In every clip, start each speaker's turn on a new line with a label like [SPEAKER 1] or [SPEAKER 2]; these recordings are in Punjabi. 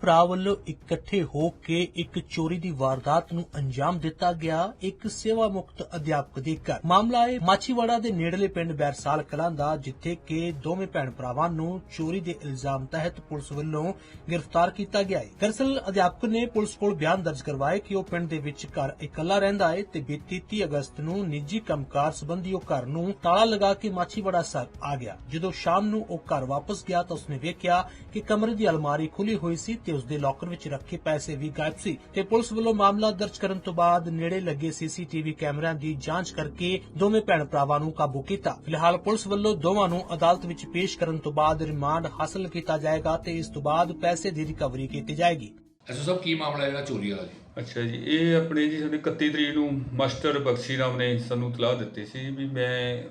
[SPEAKER 1] ਭਰਾ ਵੱਲੋਂ ਇਕੱਠੇ ਹੋ ਕੇ ਇੱਕ ਚੋਰੀ ਦੀ ਵਾਰਦਾਤ ਨੂੰ ਅੰਜਾਮ ਦਿੱਤਾ ਗਿਆ। ਇੱਕ ਸੇਵਾ ਮੁਕਤ ਅਧਿਆਪਕ ਦੇ ਘਰ। ਮਾਮਲਾ ਹੈ ਮਾਛੀਵਾੜਾ ਦੇ ਨੇੜਲੇ ਪਿੰਡ ਬੈਰਸਾਲ ਕਲਾਂ ਦਾ, ਜਿੱਥੇ ਕਿ ਦੋਵੇਂ ਭੈਣ ਭਰਾਵਾਂ ਨੂੰ ਚੋਰੀ ਦੇ ਇਲਜ਼ਾਮ ਤਹਿਤ ਪੁਲਿਸ ਵੱਲੋਂ ਗ੍ਰਿਫਤਾਰ ਕੀਤਾ ਗਿਆ ਹੈ। ਦਰਅਸਲ, ਅਧਿਆਪਕ ਨੇ ਪੁਲਿਸ ਕੋਲ ਬਿਆਨ ਦਰਜ ਕਰਵਾਇਆ ਕਿ ਉਹ ਪਿੰਡ ਦੇ ਵਿੱਚ ਘਰ ਇਕੱਲਾ ਰਹਿੰਦਾ ਹੈ ਤੇ ਬੀਤੀ 30 ਅਗਸਤ ਨੂੰ ਨਿੱਜੀ ਕੰਮਕਾਰ ਸੰਬੰਧੀ ਉਹ ਘਰ ਨੂੰ ਤਾਲਾ ਲਗਾ ਕੇ ਮਾਛੀਵਾੜਾ ਸਰ ਆ ਗਿਆ। ਜਦੋਂ ਸ਼ਾਮ ਨੂੰ ਉਹ ਘਰ ਵਾਪਸ ਗਿਆ ਤਾਂ ਉਸਨੇ ਵੇਖਿਆ ਕਿ ਕਮਰੇ ਦੀ ਅਲਮਾਰੀ ਖੁੱਲੀ ਹੋਈ ਸੀ ਤੇ ਉਸਦੇ ਲੋਕਰ ਵਿੱਚ ਰੱਖੇ ਪੈਸੇ ਵੀ ਗਾਇਬ ਸੀ ਤੇ ਪੁਲਿਸ ਵੱਲੋਂ ਮਾਮਲਾ ਦਰਜ ਕਰਨ ਤੋਂ ਬਾਅਦ ਨੇੜੇ ਲੱਗੇ ਸੀਸੀਟੀਵੀ ਕੈਮਰਿਆਂ ਦੀ ਜਾਂਚ ਕਰਕੇ ਦੋਵੇਂ ਭੈਣ ਭਰਾਵਾਂ ਨੂੰ ਕਾਬੂ ਕੀਤਾ। ਫਿਲਹਾਲ ਪੁਲਿਸ ਵੱਲੋਂ ਦੋਵਾਂ ਨੂੰ ਅਦਾਲਤ ਵਿੱਚ ਪੇਸ਼ ਕਰਨ ਤੋਂ ਬਾਅਦ ਰਿਮਾਂਡ ਹਾਸਲ ਕੀਤਾ ਜਾਏਗਾ ਤੇ ਇਸ ਤੋਂ ਬਾਅਦ ਪੈਸੇ ਦੀ ਰਿਕਵਰੀ ਕੀਤੀ ਜਾਏਗੀ।
[SPEAKER 2] ਐਸੋ ਸਭ ਕੀ ਮਾਮਲਾ ਜਿਹੜਾ ਚੋਰੀ ਵਾਲਾ ਜੀ?
[SPEAKER 3] ਅੱਛਾ ਜੀ ਇਹ ਆਪਣੇ ਜੀ ਸਾਡੇ 31 ਤਰੀਕ ਨੂੰ ਮਾਸਟਰ ਬਖਸ਼ੀ ਰਾਮ ਨੇ ਸਾਨੂੰ ਤਲਾਹ ਦਿੱਤੀ ਸੀ ਵੀ ਮੈਂ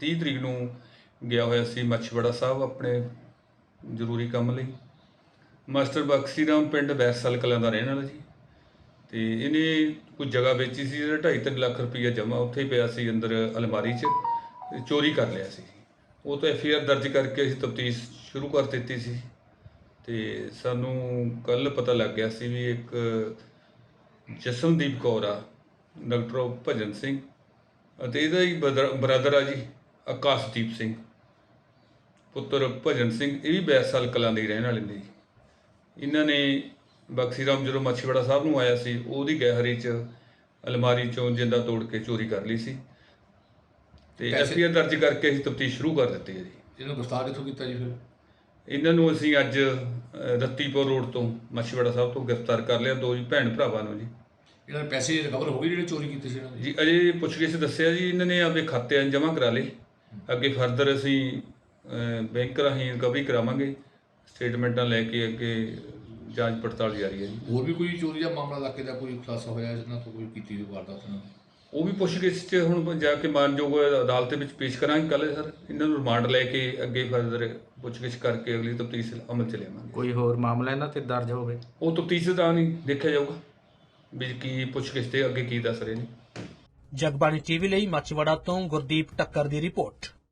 [SPEAKER 3] 30 ਤਰੀਕ ਨੂੰ ਗਿਆ ਹੋਇਆ ਸੀ ਮੱਛਵੜਾ ਸਾਹਿਬ ਆਪਣੇ ਜ਼ਰੂਰੀ ਕੰਮ ਲਈ। ਮਾਸਟਰ ਬਖਸ਼ੀ ਰਾਮ ਪਿੰਡ ਬੈਰਸਲ ਕਲਾਂ ਦਾ ਰਹਿਣ ਵਾਲਾ ਜੀ। ਤੇ ਇਹਨੇ ਕੋਈ ਜਗ੍ਹਾ ਵੇਚੀ ਸੀ, ਜਿਹੜਾ 2.5 ਲੱਖ ਰੁਪਈਆ ਜਮ੍ਹਾਂ ਉੱਥੇ ਹੀ ਪਿਆ ਸੀ ਅੰਦਰ ਅਲਮਾਰੀ 'ਚ ਤੇ ਚੋਰੀ ਕਰ ਲਿਆ ਸੀ। ਉਹ ਤਾਂ ਐਫ ਆਰ ਦਰਜ ਕਰਕੇ ਅਸੀਂ ਤਫਤੀਸ਼ ਸ਼ੁਰੂ ਕਰ ਦਿੱਤੀ ਸੀ। ਤੇ ਸਾਨੂੰ ਕੱਲ ਪਤਾ ਲੱਗ ਗਿਆ ਸੀ ਵੀ ਇੱਕ ਜਸਨਦੀਪ ਕੌਰ ਆ, ਡਾਕਟਰ ਭਜਨ ਸਿੰਘ ਅਤੇ ਇਹਦਾ ਹੀ ਬ੍ਰਦਰ ਆ ਜੀ, ਆਕਾਸ਼ਦੀਪ ਸਿੰਘ। ਪੁੱਤਰ ਭਜਨ ਸਿੰਘ, ਇਹ ਵੀ ਬੈਸਾਲ ਕਲਾਂ ਦੇ ਰਹਿਣ ਵਾਲੇ ਨੇ ਜੀ। ਇਹਨਾਂ ਨੇ ਬਖਸ਼ੀ ਰਾਮ ਜਦੋਂ ਮੱਛੀਵਾੜਾ ਸਾਹਿਬ ਨੂੰ ਆਇਆ ਸੀ ਉਹਦੀ ਗਹਿਰੀ ਚ ਅਲਮਾਰੀ ਚੋਂ ਜਿੰਦਾ ਤੋੜ ਕੇ ਚੋਰੀ ਕਰ ਲਈ ਸੀ। ਤੇ ਐਫ
[SPEAKER 2] ਪੈਸੇ-
[SPEAKER 3] ਆਰ ਦਰਜ ਕਰਕੇ ਅਸੀਂ ਤਫਤੀਸ਼ ਸ਼ੁਰੂ ਕਰ ਦਿੱਤੀ ਹੈ ਜੀ।
[SPEAKER 2] ਇਹਨੂੰ ਗ੍ਰਿਫਤਾਰ ਕਿੱਥੋਂ ਕੀਤਾ ਜੀ ਫਿਰ?
[SPEAKER 3] ਇਹਨਾਂ ਨੂੰ ਅਸੀਂ ਅੱਜ ਰੱਤੀਪੁਰ ਰੋਡ ਤੋਂ ਮੱਛੀਵਾੜਾ ਸਾਹਿਬ ਤੋਂ ਗ੍ਰਿਫਤਾਰ ਕਰ ਲਿਆ ਦੋ ਜੀ ਭੈਣ ਭਰਾਵਾਂ ਨੂੰ ਜੀ।
[SPEAKER 2] ਇਹਨਾਂ ਦੇ ਪੈਸੇ ਰਿਕਵਰ ਹੋ ਗਏ ਜਿਹੜੇ ਚੋਰੀ ਕੀਤੇ ਸੀ ਇਹਨਾਂ ਦੇ?
[SPEAKER 3] ਜੀ ਅਜੇ ਪੁੱਛਗਿੱਛ ਦੱਸਿਆ ਜੀ ਇਹਨਾਂ ਨੇ ਆਪਦੇ ਖਾਤੇ ਜਮ੍ਹਾਂ ਕਰਾ ਲਏ। ਅੱਗੇ ਫਰਦਰ ਅਸੀਂ ਬੈਂਕ ਰਾਹੀਂ ਰਿਕਵਰੀ ਕਰਾਵਾਂਗੇ। ਸਟੇਟਮੈਂਟਾਂ ਲੈ ਕੇ ਅੱਗੇ ਜਾਂਚ ਪੜਤਾਲ ਜਾਰੀ ਹੈ ਜੀ।
[SPEAKER 2] ਹੋਰ ਵੀ ਕੋਈ ਚੋਰੀ ਦਾ ਮਾਮਲਾ ਇਲਾਕੇ ਦਾ ਕੋਈ ਖੁਲਾਸਾ ਹੋਇਆ ਜਿਹਨਾਂ ਤੋਂ ਕੋਈ ਕੀਤੀ ਦੀ ਵਾਰਦਾਤ ਨਾਲ
[SPEAKER 3] ਉਹ ਵੀ ਪੁੱਛਗਿੱਛ 'ਚ ਹੁਣ ਜਾ ਕੇ ਮਾਨਯੋਗ ਅਦਾਲਤ ਵਿੱਚ ਪੇਸ਼ ਕਰਾਂਗੇ ਕੱਲ੍ਹ ਸਰ। ਇਹਨਾਂ ਨੂੰ ਰਿਮਾਂਡ ਲੈ ਕੇ ਅੱਗੇ ਫਰਦਰ ਪੁੱਛਗਿੱਛ ਕਰਕੇ ਅਗਲੀ ਤਫਤੀਸ਼ ਅਮਲ ਚ ਲਿਆਵਾਂਗੇ।
[SPEAKER 4] ਕੋਈ ਹੋਰ ਮਾਮਲਾ ਇਹਨਾਂ ਤੇ ਦਰਜ ਹੋਵੇ?
[SPEAKER 3] ਉਹ ਤਫਤੀਸ਼ ਦਾ ਨਹੀਂ ਦੇਖਿਆ ਜਾਊਗਾ। ਵੀ ਕੀ ਪੁੱਛਗਿੱਛ ਤੇ ਅੱਗੇ ਕੀ ਦੱਸ ਰਹੇ ਨੇ।
[SPEAKER 1] ਜਗਬਾਣੀ ਟੀਵੀ ਲਈ ਮਾਚੀਵਾੜਾ ਤੋਂ ਗੁਰਦੀਪ ਟੱਕਰ ਦੀ ਰਿਪੋਰਟ।